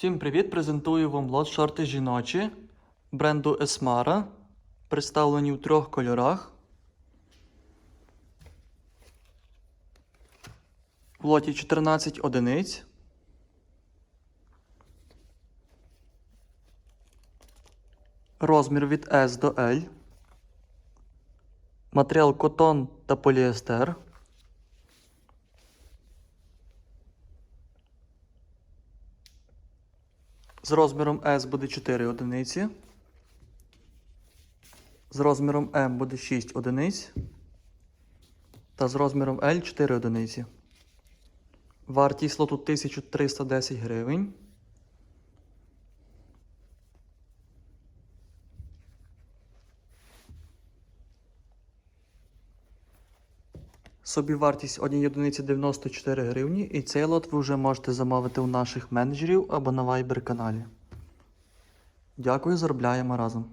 Всім привіт! Презентую вам лот шорти жіночі бренду Esmara, представлені в трьох кольорах. В лоті 14 одиниць. Розмір від S до L. Матеріал котон та поліестер. З розміром S буде 4 одиниці. З розміром M буде 6 одиниць. Та з розміром L 4 одиниці. Вартість лоту 1310 гривень. Собівартість однієї одиниці 94 гривні, і цей лот ви вже можете замовити у наших менеджерів або на Viber каналі. Дякую, заробляємо разом.